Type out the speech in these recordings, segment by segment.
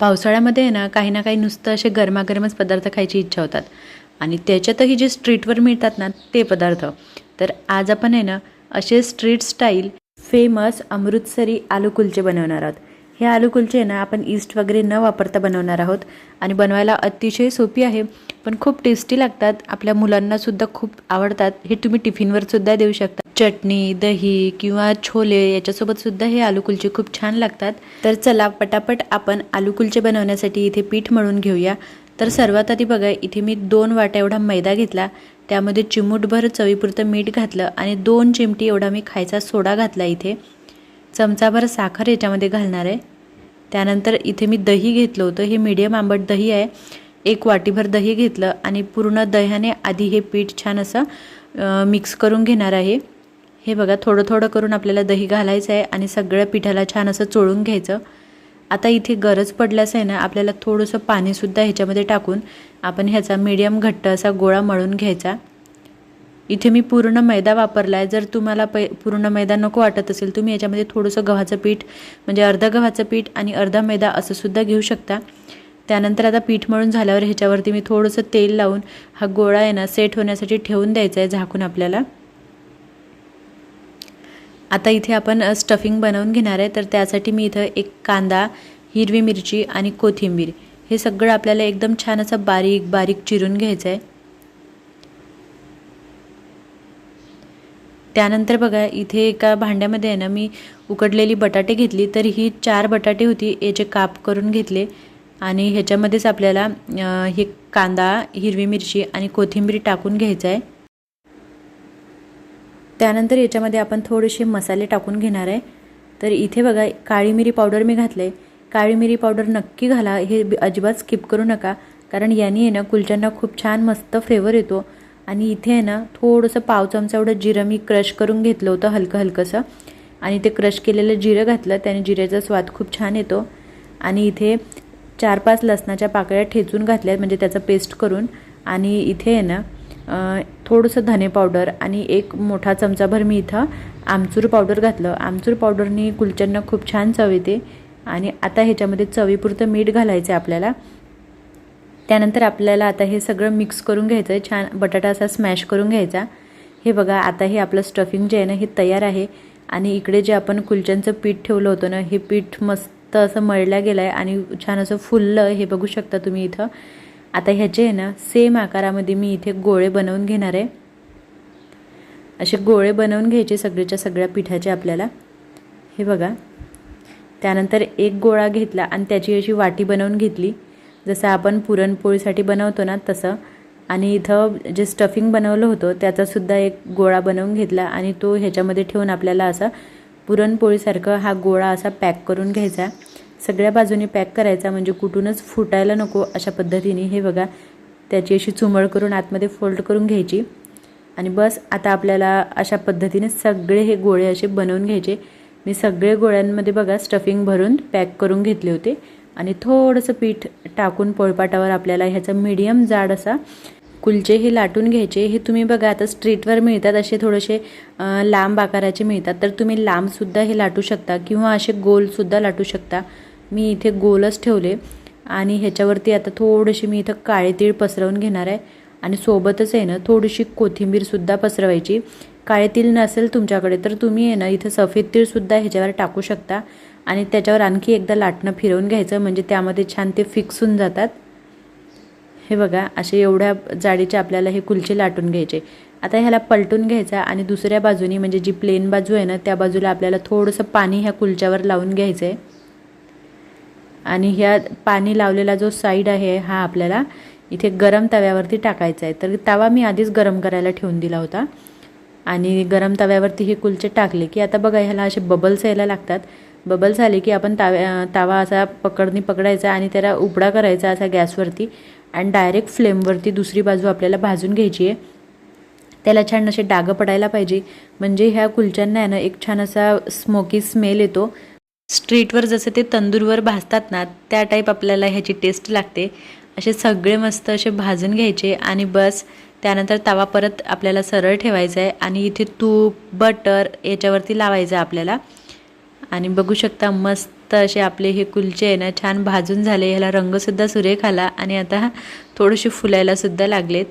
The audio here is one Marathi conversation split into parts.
पावसाळ्यामध्ये आहे ना काही ना काही नुसतं असे गरमागरमच पदार्थ खायची इच्छा होतात. आणि त्याच्यातही जे स्ट्रीटवर मिळतात ना ते पदार्थ. तर आज आपण आहे ना असे स्ट्रीट स्टाईल फेमस अमृतसरी आलू कुलचे बनवणार आहोत. हे आलू कुलचे आहे ना आपण ईस्ट वगैरे न वापरता बनवणार आहोत. आणि बनवायला अतिशय सोपी आहे पण खूप टेस्टी लागतात. आपल्या मुलांनासुद्धा खूप आवडतात. हे तुम्ही टिफिनवर सुद्धा देऊ शकता. चटणी दही किंवा छोले याच्यासोबत सुद्धा हे आलू कुलचे खूप छान लागतात. तर चला पटापट आपण आलू कुलचे बनवण्यासाठी इथे पीठ मळून घेऊया. तर सर्वात आधी बघा इथे मी दोन वाट्या एवढा मैदा घेतला. त्यामध्ये चिमूटभर चवीपुरतं मीठ घातलं आणि दोन चिमटी एवढा मी खायचा सोडा घातला इथे. चमचाभर साखर याच्यामध्ये घालणार आहे. त्यानंतर इथे मी दही घेतलं होतं. हे मीडियम आंबट दही आहे. एक वाटीभर दही घेतलं आणि पूर्ण दह्याने आधी हे पीठ छान असं मिक्स करून घेणार आहे. हे बघा थोडं थोडं करून आपल्याला दही घालायचं आहे आणि सगळ्या पिठाला छान असं चोळून घ्यायचं. आता इथे गरज पडल्यास आहे ना आपल्याला थोडंसं पाणीसुद्धा ह्याच्यामध्ये टाकून आपण ह्याचा मीडियम घट्ट असा गोळा मळून घ्यायचा. इथे मी पूर्ण मैदा वापरला आहे जर तुम्हाला पै पूर्ण मैदा नको वाटत असेल तुम्ही याच्यामध्ये थोडंसं गव्हाचं पीठ म्हणजे अर्धा गव्हाचं पीठ आणि अर्धा मैदा असं सुद्धा घेऊ शकता. त्यानंतर आता पीठ मळून झाल्यावर ह्याच्यावरती मी थोडंसं तेल लावून हा गोळा आहे ना सेट होण्यासाठी ठेवून द्यायचा आहे झाकून आपल्याला. आता इथे आपण स्टफिंग बनवून घेणार आहे. तर त्यासाठी मी इथं एक कांदा हिरवी मिरची आणि कोथिंबीर हे सगळं आपल्याला एकदम छान असं बारीक बारीक चिरून घ्यायचं आहे त्यानंतर बघा इथे एका भांड्यामध्ये आहे ना मी उकडलेली बटाटे घेतली तर ही चार बटाटे होती. याचे काप करून घेतले आणि ह्याच्यामध्येच आपल्याला हे कांदा हिरवी मिरची आणि कोथिंबीर टाकून घ्यायचं आहे. त्यानंतर याच्यामध्ये आपण थोडेसे मसाले टाकून घेणार आहे. तर इथे बघा काळी मिरी पावडर मी घातले काळी मिरी पावडर नक्की घाला हे अजिबात स्किप करू नका कारण याने आहे ना कुलच्यांना खूप छान मस्त फ्लेवर येतो. आणि इथे आहे ना थोडंसं पाव चमचा एवढं जिरं मी क्रश करून घेतलं होतं हलकं हलकंसं. आणि ते क्रश केलेलं जिरं घातलं त्याने जिऱ्याचा स्वाद खूप छान येतो. आणि इथे चार पाच लसणाच्या पाकळ्या ठेचून घातल्या म्हणजे त्याचं पेस्ट करून. आणि इथे आहे ना थोडंसं धने पावडर आणि एक मोठा चमचाभर मी इथं आमचूर पावडर घातलं. आमचूर पावडरनी कुलच्यांना खूप छान चव येते. आणि आता ह्याच्यामध्ये चवीपुरतं मीठ घालायचं आहे आपल्याला. त्यानंतर आपल्याला आता हे सगळं मिक्स करून घ्यायचं आहे छान बटाटा असा स्मॅश करून घ्यायचा. हे बघा आता हे आपलं स्टफिंग जे आहे ना हे तयार आहे. आणि इकडे जे आपण कुलच्यांचं पीठ ठेवलं होतं ना हे पीठ मस्त असं मळलं गेलं आहे आणि छान असं फुललं. हे बघू शकता तुम्ही इथं. आता ह्याचे आहे ना सेम आकारामध्ये मी इथे गोळे बनवून घेणार आहे. असे गोळे बनवून घ्यायचे सगळेच्या सगळ्या पिठाचे आपल्याला. हे बघा. त्यानंतर एक गोळा घेतला आणि त्याची अशी वाटी बनवून घेतली. जसं आपण पुरणपोळीसाठी बनवतो ना तसं. आणि इथं जे स्टफिंग बनवलं होतं त्याचासुद्धा एक गोळा बनवून घेतला आणि तो ह्याच्यामध्ये ठेवून आपल्याला असा पुरणपोळीसारखं हा गोळा असा पॅक करून घ्यायचा. सगळ्या बाजूने पॅक करायचा म्हणजे कुठूनच फुटायला नको अशा पद्धतीने हे बघा. त्याची अशी चुमळ करून आतमध्ये फोल्ड करून घ्यायची. आणि बस आता आपल्याला अशा पद्धतीने सगळे हे गोळे असे बनवून घ्यायचे. मी सगळे गोळ्यांमध्ये बघा स्टफिंग भरून पॅक करून घेतले होते. आणि थोडंसं पीठ टाकून पोळपाटावर आपल्याला ह्याचा मीडियम जाड असा कुलचे हे लाटून घ्यायचे. हे तुम्ही बघा आता स्ट्रीटवर मिळतात असे थोडेसे लांब आकाराचे मिळतात. तर तुम्ही लांबसुद्धा हे लाटू शकता किंवा असे गोलसुद्धा लाटू शकता. मी इथे गोलच ठेवले आणि ह्याच्यावरती आता थोडीशी मी इथं काळे तीळ पसरवून घेणार आहे. आणि सोबतच आहे ना थोडीशी कोथिंबीरसुद्धा पसरवायची. काळे तीळ नसेल तुमच्याकडे तर तुम्ही आहे ना इथं सफेद तीळसुद्धा ह्याच्यावर टाकू शकता. आणि त्याच्यावर आणखी एकदा लाटणं फिरवून घ्यायचं म्हणजे त्यामध्ये छान ते फिक्स होऊन जातात. हे बघा असे एवढ्या जाडीचे आपल्याला हे कुलचे लाटून घ्यायचे. आता ह्याला पलटून घ्यायचा आणि दुसऱ्या बाजूनी म्हणजे जी प्लेन बाजू आहे ना त्या बाजूला आपल्याला थोडंसं पाणी ह्या कुलच्यावर लावून घ्यायचं आहे आणि ह्या पाणी लावलेला जो साईड आहे हा आपल्याला इथे गरम तव्यावरती टाकायचा आहे तर तवा मी आधीच गरम करायला ठेवून दिला होता. आणि गरम तव्यावरती हे कुलचे टाकले की आता बघा ह्याला असे बबल्स यायला लागतात. बबल्स आले की आपण ताव्या तावा असा पकडनी पकडायचा आणि त्याला उबडा करायचा असा गॅसवरती आणि डायरेक्ट फ्लेमवरती दुसरी बाजू आपल्याला भाजून घ्यायची आहे. त्याला छान असे डागं पडायला पाहिजे. म्हणजे ह्या कुलच्यांना आहे ना एक छान असा स्मोकी स्मेल येतो. स्ट्रीटवर जसं ते तंदूरवर भाजतात ना त्या टाईप आपल्याला ह्याची टेस्ट लागते. असे सगळे मस्त असे भाजून घ्यायचे आणि बस त्यानंतर तवा परत आपल्याला सरळ ठेवायचा आहे आणि इथे तूप बटर याच्यावरती लावायचं आपल्याला. आणि बघू शकता मस्त असे आपले हे कुलचे आहे ना छान भाजून झाले. ह्याला रंगसुद्धा सुरेख आला आणि आता थोडेसे फुलायलासुद्धा लागलेत.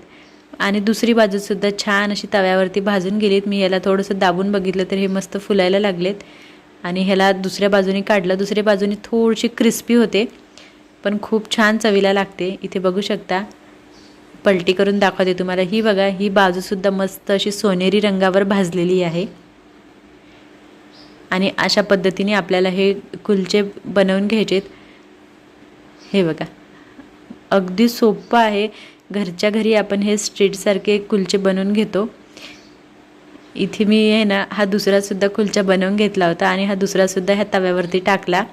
आणि दुसरी बाजूसुद्धा छान अशी तव्यावरती भाजून गेलीत. मी याला थोडंसं दाबून बघितलं तर हे मस्त फुलायला लागलेत. आणि ह्याला दुसऱ्या बाजूने काढलं. दुसऱ्या बाजूने थोडीशी क्रिस्पी होते. पण खूप छान चवीला लागते. इथे बघू शकता. पलटी करून दाखवते तुम्हाला. ही बघा ही बाजूसुद्धा मस्त अशी सोनेरी रंगावर भाजलेली आहे. आणि अशा पद्धतीने आपल्याला हे कुलचे बनवून घ्यायचेत. हे बघा. अगदी सोपं आहे. घरच्या घरी आपण हे स्ट्रीटसारखे कुलचे बनवून घेतो. इथे मी आहे ना हा दुसरासुद्धा कुलचा बनवून घेतला होता आणि हा दुसरासुद्धा ह्या तव्यावरती टाकला.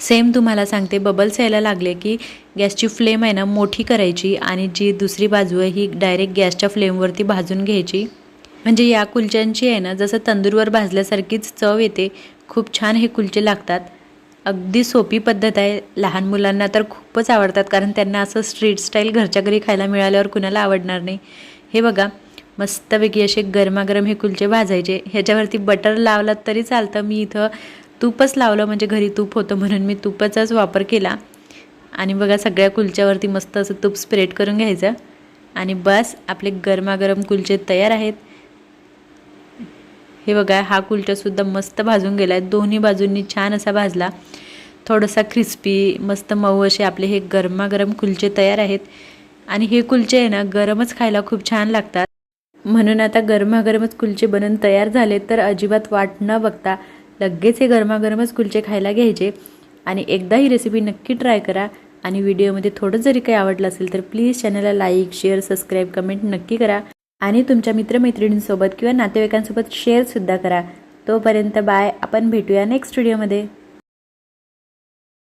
सेम तुम्हाला सांगते बबल्स यायला लागले की गॅसची फ्लेम आहे ना मोठी करायची आणि जी दुसरी बाजू आहे ही डायरेक्ट गॅसच्या फ्लेमवरती भाजून घ्यायची. म्हणजे या कुलच्यांची आहे ना जसं तंदूरवर भाजल्यासारखीच चव येते. खूप छान हे कुलचे लागतात. अगदी सोपी पद्धत आहे. लहान मुलांना तर खूपच आवडतात कारण त्यांना असं स्ट्रीट स्टाईल घरच्या घरी खायला मिळाल्यावर कुणाला आवडणार नाही. हे बघा मस्तपैकी असे गरमागरम हे कुलचे भाजायचे. ह्याच्यावरती बटर लावलात तरी चालतं. मी इथं तूपच लावलं म्हणजे घरी तूप होतं म्हणून मी तुपाचाच वापर केला. आणि बघा सगळ्या कुलच्यावरती मस्त असं तूप स्प्रेड करून घ्यायचं. आणि बस आपले गरमागरम कुलचे तयार आहेत. हे बघा हा कुलचासुद्धा मस्त भाजून गेला आहे दोन्ही बाजूंनी छान असा भाजला. थोडासा क्रिस्पी मस्त मऊ असे आपले हे गरमागरम कुलचे तयार आहेत. आणि हे कुलचे आहे ना गरमच खायला खूप छान लागतात. म्हणून आता गरमागरमच कुलचे बनून तयार झाले तर अजिबात वाट न बघता लगेच हे गरमागरमच कुलचे खायला घ्यायचे. आणि एकदा ही रेसिपी नक्की ट्राय करा. आणि व्हिडिओमध्ये थोडं जरी काही आवडलं असेल तर प्लीज चॅनलला लाईक शेअर सबस्क्राईब कमेंट नक्की करा. आणि तुमच्या मित्रमैत्रिणींसोबत किंवा नातेवाईकांसोबत शेअरसुद्धा करा. तोपर्यंत बाय आपण भेटूया नेक्स्ट व्हिडिओमध्ये